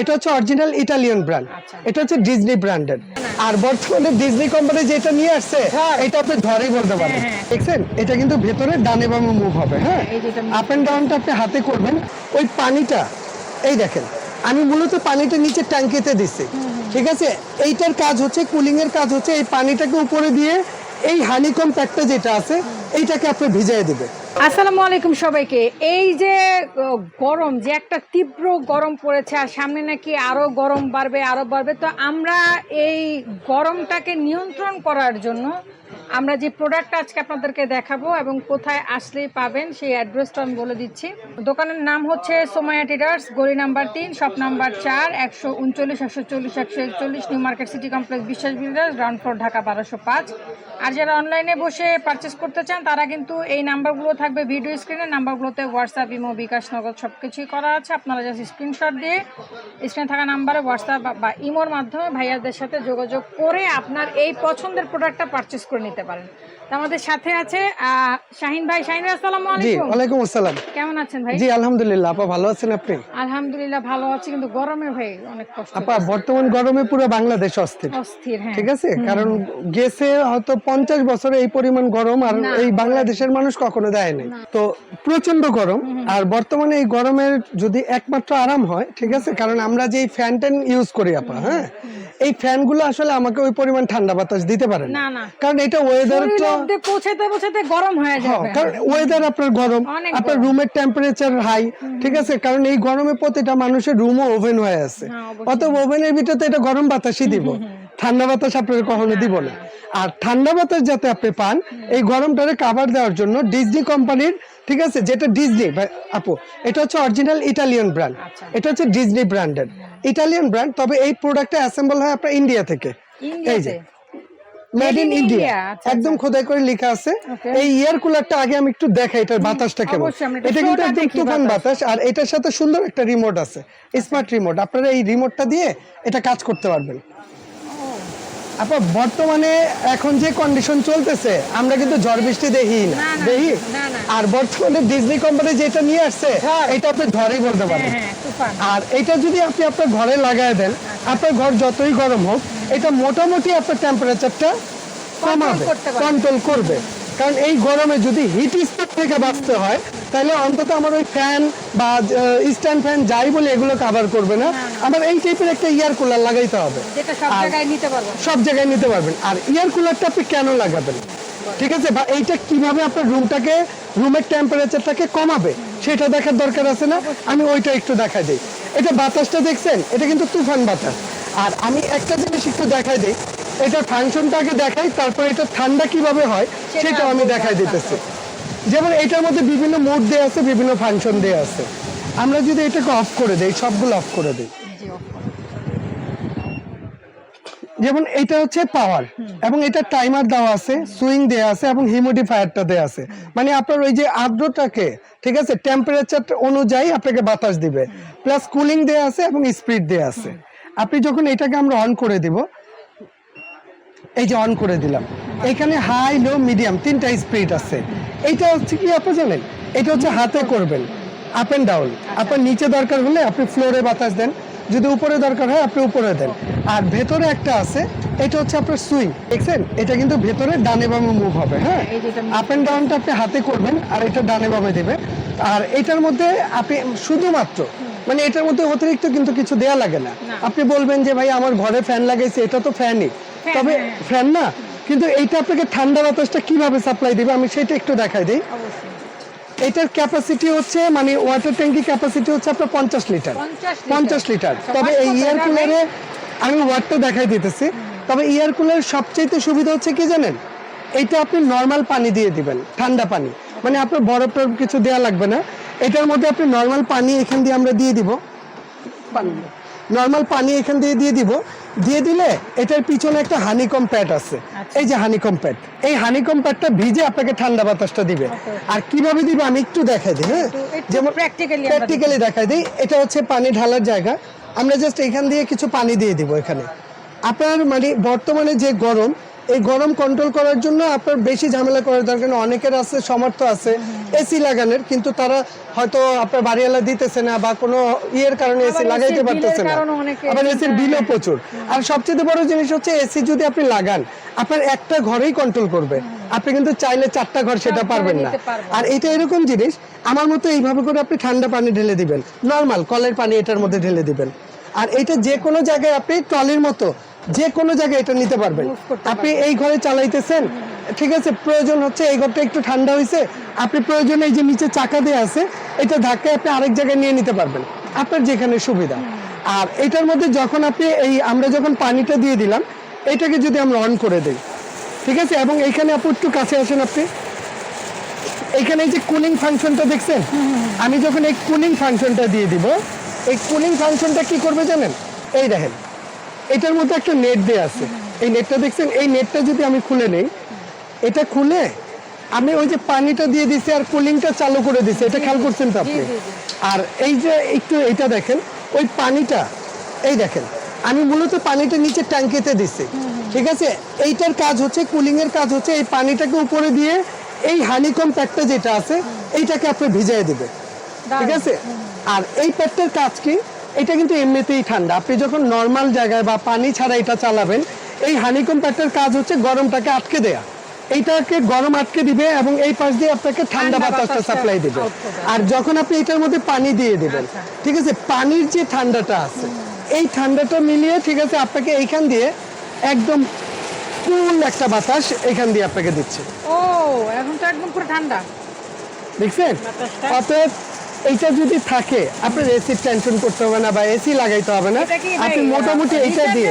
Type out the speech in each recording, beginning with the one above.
এটা হচ্ছে original Italian brand. এটা হচ্ছে ডিজনি ব্র্যান্ডের আর বর্তমানে ডিজনি কোম্পানি যেটা নিয়ে আসছে এটা আপনি ধরেই বলতে পারেন হ্যাঁ, হ্যাঁ। দেখছেন? এটা কিন্তু ভেতরে ডানে বামে মুভ হবে হ্যাঁ? আপ এন্ড ডাউনটা আপনি হাতে করবেন। ওই পানিটা এই দেখেন আমি মূলত পানিটা নিচে ট্যাঙ্কিতে দিচ্ছি। ঠিক আছে? এইটার কাজ হচ্ছে কুলিং এর কাজ হচ্ছে এই পানিটাকে উপরে দিয়ে এই হানিকম প্যাকটা যেটা আছে এইটাকে আপনি ভিজিয়ে দিবে আসসালামু আলাইকুম সবাইকে। এই যে গরম, যে একটা তীব্র গরম পড়েছে, আর সামনে নাকি আরও গরম বাড়বে আরও বাড়বে, তো আমরা এই গরমটাকে নিয়ন্ত্রণ করার জন্য আমরা যে প্রোডাক্টটা আজকে আপনাদেরকে দেখাবো এবং কোথায় আসলেই পাবেন সেই অ্যাড্রেসটা আমি বলে দিচ্ছি। দোকানের নাম হচ্ছে সোমায়া ট্রেডার্স, গলি নাম্বার তিন, শপ নাম্বার চার, একশো উনচল্লিশ, একশো চল্লিশ, একশো একচল্লিশ, new market city complex, Biswas builders ground floor, Dhaka বারোশো পাঁচ। আর যারা অনলাইনে বসে পারচেস করতে চান, তারা কিন্তু এই নাম্বারগুলো থাকবে ভিডিও স্ক্রিনে নাম্বারগুলোতে হোয়াটসঅ্যাপ ইমো বিকাশ নগদ সব কিছুই করা আছে। আপনারা জাস্ট স্ক্রিনশট দিয়ে স্ক্রিনে থাকা নাম্বারে হোয়াটসঅ্যাপ বা ইমোর মাধ্যমে ভাইয়াদের সাথে যোগাযোগ করে আপনার এই পছন্দের প্রোডাক্টটা পারচেস করে নিতে পারেন। আমাদের সাথে আছে শাহিন ভাই। শাহিন ভাই, আসসালামু আলাইকুম। ওয়ালাইকুম আসসালাম। কেমন আছেন ভাই? জি আলহামদুলিল্লাহ আপা ভালো আছেন আপনি? আলহামদুলিল্লাহ ভালো আছি কিন্তু গরমে ভাই অনেক কষ্ট আপা বর্তমান গরমে পুরো বাংলাদেশ অস্থির। অস্থির হ্যাঁ। ঠিক আছে? কারণ গেছে হয়তো পঞ্চাশ বছরে এই পরিমাণ গরম আর এই বাংলাদেশের মানুষ কখনো দেয় নাই। তো প্রচণ্ড গরম আর বর্তমানে এই গরমের যদি একমাত্র আরাম হয় ঠিক আছে? কারণ আমরা যে ফ্যান ট্যান ইউজ করি আপা হ্যাঁ? এই ফ্যানগুলো আসলে আমাকে ওই পরিমাণ ঠান্ডা বাতাস দিতে পারে না। কারণ এটা ওয়েদার তো মধ্যে পৌঁছাতে পৌঁছাতে গরম হয়ে হ্যাঁ, যাবে। কারণ ওয়েদার আপনার গরম আপনার রুমের টেম্পারেচার হাই ঠিক আছে? কারণ এই গরমে প্রতিটা মানুষের রুমও ওভেন হয়ে আছে। হ্যাঁ, অত ওভেনের ভিতরে তো এটা গরম বাতাসই দিব। ঠান্ডা বাতাস আপনার কখনো দিব না। আর ঠান্ডা বাতাস যাতে আপনি পান এই গরমটারে কাভার দেওয়ার জন্য ডিজনি কোম্পানির ঠিক আছে? যেটা ডিজনি আপু এটা হচ্ছে অরিজিনাল ইটালিয়ান ব্র্যান্ড। এটা হচ্ছে ডিজনি ব্র্যান্ডের ইটালিয়ান ব্র্যান্ড তবে এই প্রোডাক্টটা অ্যাসেম্বল হয় আপনার ইন্ডিয়া থেকে। এই যে মেড ইন ইন্ডিয়া আচ্ছা, একদম খোদাই করে লেখা আছে। এই ইয়ার কুলারটা আগে আমি একটু দেখাই এটার বাতাসটা কেমন? এটা কিন্তু একদম তুফান বাতাস। বাতাস আর এটার সাথে সুন্দর একটা রিমোট আছে স্মার্ট রিমোট আপনারা এই রিমোটটা দিয়ে এটা কাজ করতে পারবেন। আপা বর্তমানে এখন যে কন্ডিশন চলতেছে আমরা কিন্তু ঝড় বৃষ্টি দেখি না। দেখি। আর বর্তমানে ডিজনি কোম্পানি যেটা নিয়ে আসছে এটা আপনি ঘরেই বলতে পারেন। হ্যাঁ হ্যাঁ আর এটা যদি আপনি আপনার ঘরে লাগায় দেন আপনার ঘর যতই গরম হোক এটা মোটামুটি আপনার টেম্পারেচারটা কমাবে কন্ট্রোল করবে। কারণ এই গরমে যদি হিট স্ট্রোক থেকে বাঁচতে হয় তাহলে অন্তত আমার ওই ফ্যান বা স্ট্যান্ড ফ্যান যাই বলে এগুলো কাভার করবে না। আমার এই টাইপের একটা ইয়ার কুলার লাগাইতে হবে। সব জায়গায় নিতে পারবেন। আর ইয়ার কুলারটা আপনি কেন লাগাবেন? ঠিক আছে? বা এইটা কীভাবে আপনার রুমটাকে রুমের টেম্পারেচারটাকে কমাবে সেটা দেখার দরকার আছে না? আমি ওইটা একটু দেখাই দিই। এটা বাতাসটা দেখছেন? এটা কিন্তু তুফান বাতাস। আর আমি একটা জিনিস একটু দেখাই দিই। এটা ফাংশনটা আগে দেখাই তারপর এটা ঠান্ডা কীভাবে হয় সেটাও আমি দেখাই দিতেছি। যেমন এটার মধ্যে বিভিন্ন মোড দেওয়া আছে বিভিন্ন ফাংশন দেওয়া আছে। আমরা যদি এটাকে অফ করে দেই সবগুলো অফ করে দিই। যেমন এটা হচ্ছে পাওয়ার এবং এটা টাইমার দেওয়া আছে সুইং দেওয়া আছে এবং হিউমিডিফায়ারটা দেওয়া আছে। মানে আপনার ওই যে আর্দ্রতাকে ঠিক আছে টেম্পারেচার অনুযায়ী আপনাকে বাতাস দিবে। প্লাস কুলিং দেওয়া আছে এবং স্পিড দেওয়া আছে। আপনি যখন এটাকে আমরা অন করে দিব এই যে অন করে দিলাম। এখানে হাই লো মিডিয়াম তিনটা স্পিড আছে। এইটা হচ্ছে কি আপনি জানেন? এটা হচ্ছে হাতে করবেন। আপ এন্ড ডাউন আপনার নিচে দরকার হলে আপনি ফ্লোরে বাতাস দেন। যদি উপরে দরকার হয় আপনি উপরে দেন। আর ভেতরে একটা আছে এটা হচ্ছে আপনার সুইং দেখছেন? এটা কিন্তু ভেতরে ডানে বামে মুভ হবে হ্যাঁ? আপ এন্ড ডাউনটা আপনি হাতে করবেন আর এটা ডানে বামে দেবে আর এটার মধ্যে আপনি শুধুমাত্র মানে এটার মধ্যে অতিরিক্ত কিন্তু কিছু দেয়া লাগে না। আপনি বলবেন যে ভাই আমার ঘরে ফ্যান লাগাইছে। এটা তো ফ্যানই ফ্যান, তবে হ্যাঁ। ফ্যান না কিন্তু এইটা আপনাকে ঠান্ডা বাতাসটা কীভাবে সাপ্লাই দিবে? আমি সেটা একটু দেখাই দিই। এটার ক্যাপাসিটি হচ্ছে মানে ওয়াটার ট্যাঙ্কি ক্যাপাসিটি হচ্ছে আপনার পঞ্চাশ লিটার 50 লিটার। পঞ্চাশ লিটার তবে এই এয়ার কুলারে আমি ওয়াটটা দেখাই দিতেছি। তবে এয়ার কুলারের সবচেয়ে সুবিধা হচ্ছে কি জানেন? এইটা আপনি নর্মাল পানি দিয়ে দিবেন ঠান্ডা পানি। মানে আপনার বরফ টরফ কিছু দেওয়া লাগবে না। এটার মধ্যে আপনি নর্মাল পানি এখান দিয়ে আমরা দিয়ে দিব। পানি। নর্মাল পানি এখান দিয়ে দিয়ে দিব। দিয়ে দিলে এটার পিছনে একটা হানিকম প্যাড আছে। আচ্ছা। এই যে হানিকম প্যাড এই হানিকম প্যাডটা ভিজে আপনাকে ঠান্ডা বাতাসটা দিবে। আর কীভাবে দিবে আমি একটু দেখাই দিই হ্যাঁ? যেমন practically প্র্যাকটিক্যালি দেখাই দিই এটা হচ্ছে পানি ঢালার জায়গা। আমরা জাস্ট এখান দিয়ে কিছু পানি দিয়ে দিব এখানে। আপনার মানে বর্তমানে যে গরম এই গরম কন্ট্রোল করার জন্য আপনার বেশি ঝামেলা করার দরকার নেই। অনেকের আছে সমর্থ আছে এসি লাগানোর কিন্তু তারা হয়তো আপনার বাড়িওয়ালা দিতেছে না বা কোনো ইয়ের কারণে এসি লাগাইতে পারতেছে না। আবার এসির বিলও প্রচুর। আর সবচেয়ে বড় জিনিস হচ্ছে এসি যদি আপনি লাগান আপনার একটা ঘরেই কন্ট্রোল করবে। আপনি কিন্তু চাইলে চারটা ঘর সেটা পারবেন না। না। আর এটা এরকম জিনিস আমার মতো এইভাবে করে আপনি ঠান্ডা পানি ঢেলে দিবেন। নর্মাল কলের পানি এটার মধ্যে ঢেলে দিবেন। আর এটা যে কোনো জায়গায় আপনি ট্রলির মতো যে কোনো জায়গায় এটা নিতে পারবেন। আপনি এই ঘরে চালাইতেছেন ঠিক আছে প্রয়োজন হচ্ছে এই ঘরটা একটু ঠান্ডা হয়েছে আপনি প্রয়োজন এই যে নিচে চাকা দিয়ে আছে এটা ধাক্কায় আপনি আরেক জায়গায় নিয়ে নিতে পারবেন আপনার যেখানে সুবিধা। আর এটার মধ্যে যখন আপনি এই আমরা যখন পানিটা দিয়ে দিলাম এটাকে যদি আমরা অন করে দিই ঠিক আছে এবং এইখানে আপু একটু কাছে আসেন আপনি। এখানে এই যে কুলিং ফাংশনটা দেখছেন? আমি যখন এই কুলিং ফাংশনটা দিয়ে দিব এই কুলিং ফাংশনটা কি করবে জানেন? এই দেখেন এটার মধ্যে একটা নেট দেয়া আছে। এই নেটটা দেখছেন এই নেটটা যদি আমি খুলে নেই এটা খুলে আমি ওই যে পানিটা দিয়ে দিছি আর কুলিংটা চালু করে দিছি এটা খেয়াল করছেন তো আপনি। আর এই যে একটু এটা দেখেন ওই পানিটা এই দেখেন আমি মূলত পানিটা নিচে ট্যাঙ্কিতে দিছি। ঠিক আছে? এইটার কাজ হচ্ছে কুলিং এর কাজ হচ্ছে এই পানিটাকে উপরে দিয়ে এই হানিকম প্যাকটা যেটা আছে এইটাকে আপনি ভিজিয়ে দিবে ঠিক আছে? আর এই প্যাকটার কাজ কি? এটা কিন্তু এমনিতেই ঠান্ডা। আপনি যখন নর্মাল জায়গায় বা পানি ছাড়া এটা চালাবেন এই হানিকম প্যাকটার কাজ হচ্ছে গরমটাকে আটকে দেয়া। এইটাকে গরম আটকে দিবে এবং এই পাশ দিয়ে আপনাকে ঠান্ডা বাতাসটা সাপ্লাই দিবে। আর যখন আপনি এটার মধ্যে পানি দিয়ে দিবেন আচ্ছা। ঠিক আছে পানির যে ঠান্ডাটা আছে এই ঠান্ডাটা মিলিয়ে ঠিক আছে আপনাকে এইখান দিয়ে একদম কুল একটা বাতাস এখান দিয়ে আপনাকে দিচ্ছে। ও এখন তো একদম পুরো ঠান্ডা। দেখছেন? অতএব এইটা যদি থাকে আপনার এসির টেনশন করতে হবে না বা এসি লাগাইতে হবে না। আপনি মোটামুটি এইটা দিয়ে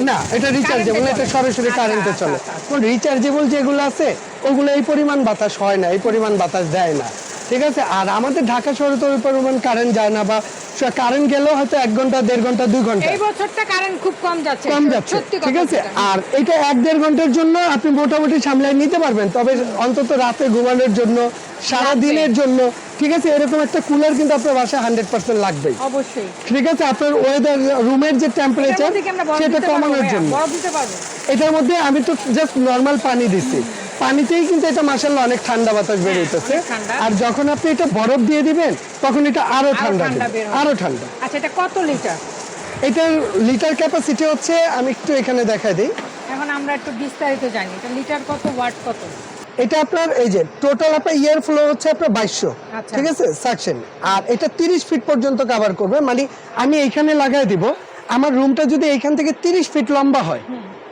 না এটা রিচার্জেবল এটা সরাসরি আচ্ছা, কারেন্টে আচ্ছা, চলে। আচ্ছা, আচ্ছা। কোন রিচার্জেবল যেগুলো আছে ওগুলো এই পরিমাণ বাতাস হয় না এই পরিমাণ বাতাস দেয় না। ঠিক আছে? আর আমাদের ঢাকা শহরে তো ওই পরিমাণ কারেন্ট যায় না বা কারেন্ট গেলেও হয়তো এক ঘণ্টা দেড় ঘণ্টা দুই ঘণ্টা। এই বছরটা কারেন্ট খুব কম যাচ্ছে কম যাচ্ছে ঠিক আছে? আর এটা এক দেড় ঘণ্টার জন্য আপনি মোটামুটি সামলাই নিতে পারবেন তবে অন্তত রাতে ঘুমানোর জন্য সারা দিনের জন্য ঠিক আছে? এরকম একটা কুলার কিন্তু আপনার বাসায় হান্ড্রেড পার্সেন্ট লাগবেই। অবশ্যই। ঠিক আছে? আপনার ওয়েদার রুমের যে টেম্পারেচার সেটা কমানোর জন্য। এটার মধ্যে আমি তো জাস্ট নর্মাল পানি দিছি পানিতেই কিন্তু এটা মাসাল্লাহ অনেক ঠান্ডা বাতাস বের হইতেছে আর যখন আপনি এটা বরফ দিয়ে দিবেন তখন এটা আরও ঠান্ডা। আরও ঠান্ডা। আচ্ছা এটা কত লিটার? এটার লিটার ক্যাপাসিটি হচ্ছে আমি একটু এখানে দেখাই দিই। এখন আমরা একটু বিস্তারিত জানি। এটা লিটার কত ওয়াট কত? এটা আপনার এই যে টোটাল আপনার ইয়ার ফ্লো হচ্ছে আপনার বাইশশো। আচ্ছা। ঠিক আছে? সাকশন আর এটা তিরিশ ফিট পর্যন্ত কভার করবে। মানে আমি এইখানে লাগাই দিব। আমার রুমটা যদি এইখান থেকে তিরিশ ফিট লম্বা হয়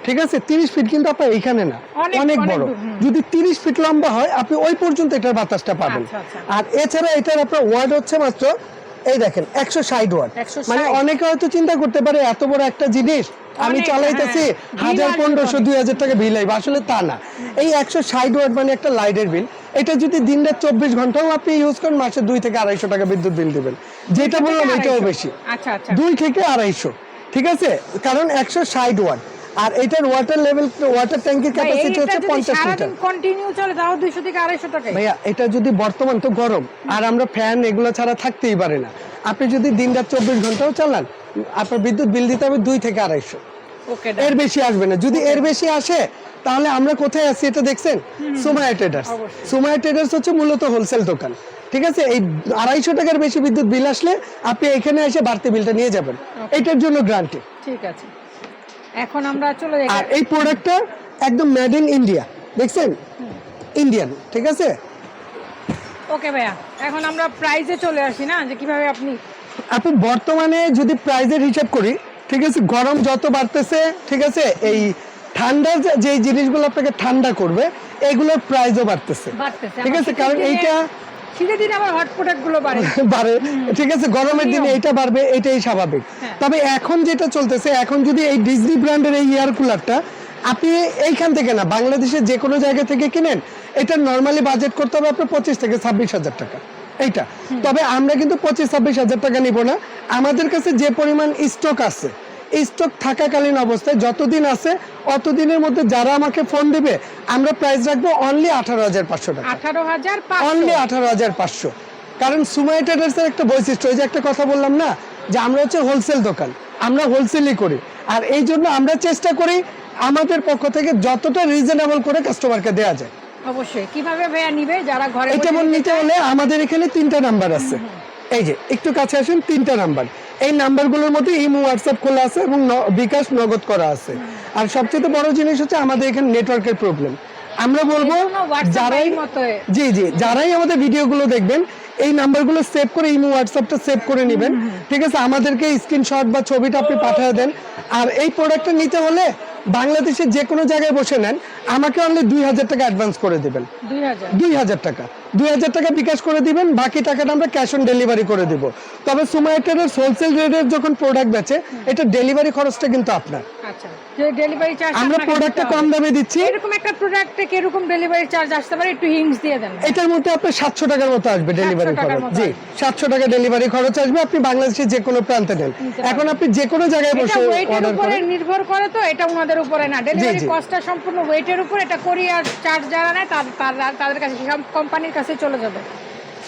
ঠিক আছে? তিরিশ ফিট কিন্তু আপনার এইখানে না। অনেক- বড়। যদি তিরিশ ফিট লম্বা হয় আপনি ওই পর্যন্ত এটার বাতাসটা পাবেন। আচ্ছা, আচ্ছা। আর এছাড়া এটার আপনার ওয়ার্ড হচ্ছে মাত্র এই দেখেন একশো ষাট ওয়াট মানে অনেকে হয়তো চিন্তা করতে পারে এত বড় একটা জিনিস আমি চালাইতেছি হ্যাঁ। হাজার পনেরোশো দুই হাজার টাকা বিল আইবে আসলে তা না। এই একশো ষাট ওয়াট মানে একটা লাইটের বিল এটা যদি দিন রাত চব্বিশ ঘন্টাও আপনি ইউজ করেন মাসে দুই থেকে আড়াইশো টাকা বিদ্যুৎ বিল দিবেন। যেটা বললাম এটাও বেশি। আচ্ছা দুই থেকে আড়াইশো। ঠিক আছে? কারণ একশো ষাট ওয়াট আর এটার ওয়াটার লেভেল ওয়াটার ট্যাঙ্কির ক্যাপাসিটি হচ্ছে যদি পঞ্চাশ লিটার সারাদিন কন্টিনিউ চলে তাও দুইশো থেকে আড়াইশো টাকা ভাইয়া এটা যদি বর্তমান তো গরম আর আমরা ফ্যান এগুলো ছাড়া থাকতেই পারি না। আপনি যদি দিন রাত চব্বিশ ঘন্টাও চালান আপনার বিদ্যুৎ বিল দিতে হবে দুই থেকে আড়াইশো। ওকে এর বেশি আসবে না। যদি এর বেশি আসে তাহলে আমরা কোথায় আছি এটা দেখছেন? সুমায়া ট্রেডার্স। সুমায়া ট্রেডার্স হচ্ছে মূলত হোলসেল দোকান। ঠিক আছে? এই আড়াইশো টাকার বেশি বিদ্যুৎ বিল আসলে আপনি এখানে এসে বাড়তি বিলটা নিয়ে যাবেন। এটার জন্য গ্রান্টি ঠিক আছে। এখন আমরা চলে যাই আর এই প্রোডাক্টটা একদম মেড ইন ইন্ডিয়া দেখছেন? ইন্ডিয়ান ঠিক আছে? ওকে ভাইয়া। এখন আমরা প্রাইজে চলে আসি না? যে কীভাবে আপনি আপনি বর্তমানে যদি প্রাইজের হিসাব করি ঠিক আছে গরম যত বাড়তেছে ঠিক আছে এই ঠান্ডার যে- জিনিসগুলো আপনাকে ঠান্ডা করবে এগুলোর প্রাইসও বাড়তেছে। বাড়তেছে ঠিক আছে কারণ এইটা শীতের দিনে আমার হট বাড়ে। বাড়ে। ঠিক আছে গরমের দিনে। এইটা বাড়বে এটাই স্বাভাবিক। হ্যাঁ। তবে এখন যেটা চলতেছে এখন যদি এই ডিজনি ব্র্যান্ডের এই এয়ার কুলারটা আপনি এইখান থেকে না বাংলাদেশের যে কোনো জায়গা থেকে কিনেন এটা নর্মালি বাজেট করতে হবে আপনার পঁচিশ থেকে ছাব্বিশ হাজার টাকা। এইটা। তবে আমরা কিন্তু পঁচিশ ছাব্বিশ হাজার টাকা নিব না। আমাদের কাছে যে পরিমাণ স্টক আছে স্টক থাকাকালীন অবস্থায় যতদিন আছে অতদিনের মধ্যে যারা আমাকে ফোন দিবে আমরা প্রাইস রাখব অনলি আঠারো হাজার পাঁচশো টাকা। আঠারো হাজার অনলি আঠারো হাজার পাঁচশো। কারণ সুমাই ট্রেডার্সের একটা বৈশিষ্ট্য ওই যে একটা কথা বললাম না যে আমরা হচ্ছে হোলসেল দোকান আমরা হোলসেলই করি। আর এই জন্য আমরা চেষ্টা করি আমাদের পক্ষ থেকে যতটা রিজনেবল করে কাস্টমারকে দেওয়া যায়। অবশ্যই। কীভাবে ভাইয়া নিবে? যারা ঘরে এটা নিতে হলে আমাদের এখানে তিনটা নাম্বার আছে। এই যে একটু কাছে আসেন তিনটা নাম্বার এই নাম্বারগুলোর মধ্যে ইমো হোয়াটসঅ্যাপ খোলা আছে এবং বিকাশ নগদ করা আছে। আর সবচেয়ে বড় জিনিস হচ্ছে আমাদের এখানে নেটওয়ার্কের প্রবলেম আমরা বলব যারাই জি জি যারাই আমাদের ভিডিওগুলো দেখবেন এই নাম্বারগুলো সেভ করে ইমো হোয়াটসঅ্যাপটা সেভ করে নেবেন। ঠিক আছে আমাদেরকে স্ক্রিনশট বা ছবিটা আপনি পাঠিয়ে দেন। আর এই প্রোডাক্টটা নিতে হলে বাংলাদেশের যে কোনো জায়গায় বসে নেন আমাকে অনলি দুই হাজার টাকা অ্যাডভান্স করে দেবেন। দুই দুই হাজার টাকা। দুই হাজার টাকা বিকাশ করে দিবেন, বাকি টাকাটা আমরা ক্যাশ অন ডেলিভারি করে দিব। তবে সুমাইটের হোলসেল রেটের যখন প্রোডাক্ট বেচে, এটা ডেলিভারি খরচটা কিন্তু আপনার। আচ্ছা। ডেলিভারি চার্জ আমরা প্রোডাক্টটা কম দামে দিচ্ছি। এরকম একটা প্রোডাক্টে কীরকম ডেলিভারি চার্জ আসতে পারে একটু হিংস দিয়ে দেন। এটার মধ্যে আপনার সাতশো টাকার মতো আসবে ডেলিভারি খরচ। জি সাতশো টাকা ডেলিভারি খরচ আসবে। আপনি বাংলাদেশের যে কোনো প্রান্তে নেন। এখন আপনি যে কোনো জায়গায় বসে ওয়েটের অর্ডার উপরে করেন। নির্ভর করে তো এটা ওনাদের উপরে না। ডেলিভারি কস্টটা সম্পূর্ণ ওয়েটের উপর এটা কোরিয়ার চার্জ যারা নেয় তাদের কাছে কোম্পানির কাছে চলে যাবে।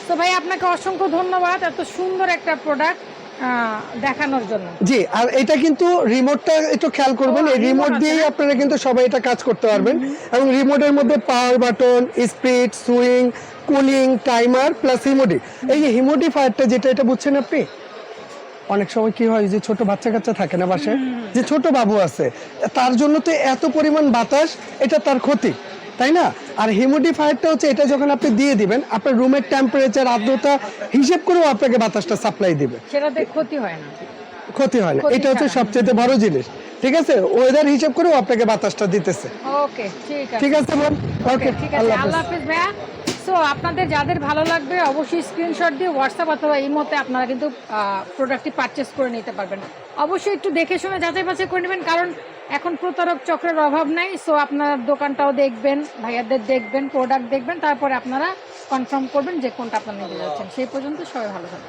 তো ভাই আপনাকে অসংখ্য ধন্যবাদ। এত সুন্দর একটা প্রোডাক্ট দেখানোর জন্য। জি আর এটা কিন্তু রিমোটটা একটু খেয়াল করবেন এই রিমোট দিয়েই আপনারা কিন্তু সবাই এটা কাজ করতে পারবেন। এবং রিমোটের মধ্যে power button speed swing cooling timer plus হিমোডি এই যে হিমোডিফায়ারটা যেটা এটা বুঝছেন আপনি? অনেক সময় কি হয় যে ছোট বাচ্চা কাচ্চা থাকে না বাসায়? যে ছোট বাবু আছে তার জন্য তো এত পরিমাণ বাতাস এটা তার ক্ষতি। তাই না? আর হিমোডিফায়ারটা হচ্ছে এটা যখন আপনি দিয়ে দিবেন আপনার রুমের টেম্পারেচার আর্দ্রতা হিসেব করেও আপনাকে বাতাসটা সাপ্লাই দিবে। সেটাতে ক্ষতি হয় না। ক্ষতি হয় না। এটা হচ্ছে সবচেয়ে বড় জিনিস। ঠিক আছে? ওয়েদার হিসাব করেও আপনাকে বাতাসটা দিতেছে। ওকে ঠিক আছে। ঠিক আছে ম্যাম ওকে ঠিক আছে। আল্লাহ হাফিজ। ভাইয়া। সো আপনাদের যাদের ভালো লাগবে অবশ্যই স্ক্রিনশট দিয়ে হোয়াটসঅ্যাপ অথবা এই মতে আপনারা কিন্তু প্রোডাক্টটি পারচেস করে নিতে পারবেন। অবশ্যই একটু দেখে শুনে যাচাই বাছাই করে নেবেন কারণ এখন প্রতারক চক্রের অভাব নাই সো আপনার দোকানটাও দেখবেন, ভাইয়াদের দেখবেন প্রোডাক্ট দেখবেন, তারপরে আপনারা কনফার্ম করবেন যে কোনটা আপনারা নিতে যাচ্ছেন। সেই পর্যন্ত সবাই ভালো থাকবেন।